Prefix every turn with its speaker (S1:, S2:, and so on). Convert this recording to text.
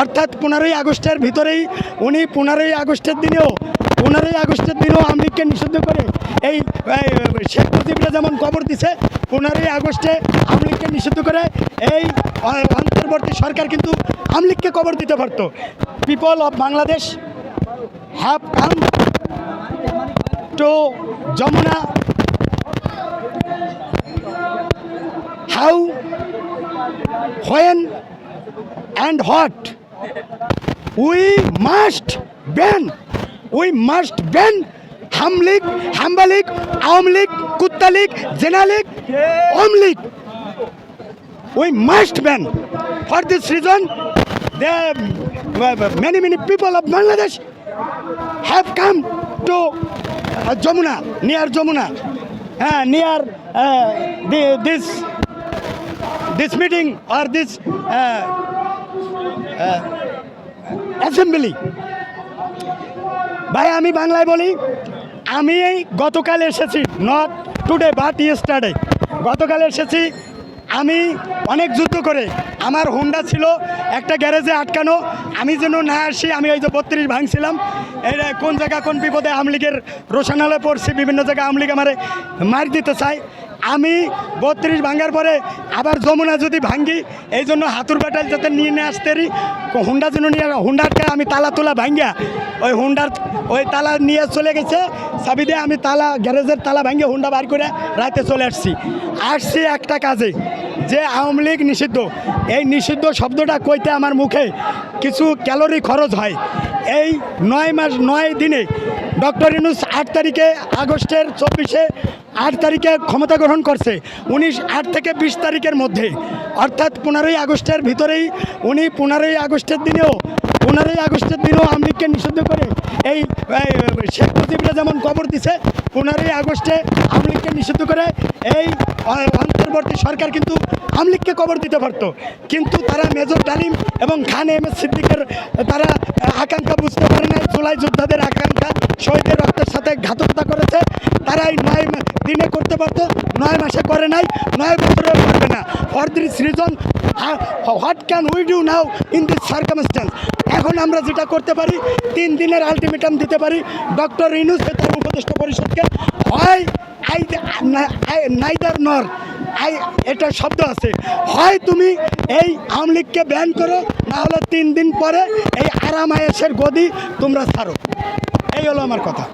S1: অর্থাৎ পনেরোই আগস্টের ভিতরেই, উনি পনেরোই আগস্টের দিনেও, পনেরোই আগস্টের দিনেও আওয়ামী লীগকে নিষিদ্ধ করে এই শেখ মুজিবরা যেমন কবর দিছে। পনেরোই আগস্টে আওয়ামী নিষিদ্ধ করে এই অন্তর্বর্তী সরকার কিন্তু আওয়ামী লীগকে কবর দিতে পারতো। People of Bangladesh have come to Jamuna how when? And what? We must ban we must ban হাম লীগ হাম্বা লীগ আওয়ামী লীগ কুত্তা লীগ জেনা লীগ ওম League ban for this reason the many many people of bangladesh have come to uh, Jamuna, near Jamuna, uh, near uh, the, this meeting or this uh, uh, assembly. ভাই, আমি বাংলায় বলি, আমি এই গতকাল এসেছি নট টুডে বাট ইয়েস্টারডে গতকাল এসেছি, আমি অনেক যুদ্ধ করে, আমার হুন্ডা ছিল, একটা গ্যারেজে আটকানো, আমি যেন না আসি, আমি ওই যে বত্রিশ ভাঙছিলাম এটা কোন জায়গা কোন বিপদে আমলিগের রোশনালে পড়ছি, বিভিন্ন জায়গায় আমলিগ আমারে মার দিতে চাই আমি বত্রিশ ভাঙার পরে আবার যমুনা যদি ভাঙ্গি, এই জন্য হাতুর ব্যাটাল যাতে নিয়ে নিয়ে আসতে হুন্ডা যেন নিয়ে হুন্ডারকে আমি তালা তোলা ভাঙ্গা। ওই হুন্ডার, ওই তালা নিয়ে চলে গেছে। চাবি দিয়ে আমি তালা, গ্যারেজের তালা ভাঙ্গে হুন্ডা বার করে রাতে চলে আসছি। আসছি একটা কাজে, যে আওয়ামী লীগ নিষিদ্ধ। এই নিষিদ্ধ শব্দটা কইতে আমার মুখে কিছু ক্যালোরি খরচ হয়। এই নয় মাস, নয় দিনে, ডক্টর ইনুস আট তারিখে আগস্টের চব্বিশে আট তারিখে ক্ষমতা গ্রহণ করছে। উনিশ আট থেকে বিশ তারিখের মধ্যে। অর্থাৎ পনেরোই আগস্টের ভিতরেই উনি পনেরোই আগস্টের দিনেও পনেরোই আগস্টের দিনেও আওয়ামী লীগকে নিষিদ্ধ করে এই শেখ মুজিবরা যেমন কবর দিছে, পনেরোই আগস্টে আওয়ামী লীগকে নিষিদ্ধ করে এই অন্তর্বর্তী সরকার কিন্তু আওয়ামী লীগকে কবর দিতে পারতো। কিন্তু তারা মেজর ডালিম এবং খান এম এস সিদ্দিকের, তারা আকাঙ্ক্ষা বুঝতে পারে নাই জুলাই যোদ্ধাদের আকাঙ্ক্ষা, শহীদের রক্তের সাথে ঘাতকতা করেছে। তারা এই নয় দিনে করতে পারতো, নয় মাসে করে নাই, নয় বছরে করবে না। For this reason what can we do now in this circumstances এখন আমরা যেটা করতে পারি, তিন দিনের আলটিমেটাম দিতে পারি ডক্টর ইনুস তার উপদেষ্টা পরিষদকে, হয়, আই নাইদার নর, আই এটা শব্দ আছে, হয় তুমি এই আওয়ামী লীগকে ব্যান করো, না হলে তিন দিন পরে এই আরাম আয়েসের গদি তোমরা ছাড়ো। এই হলো আমার কথা।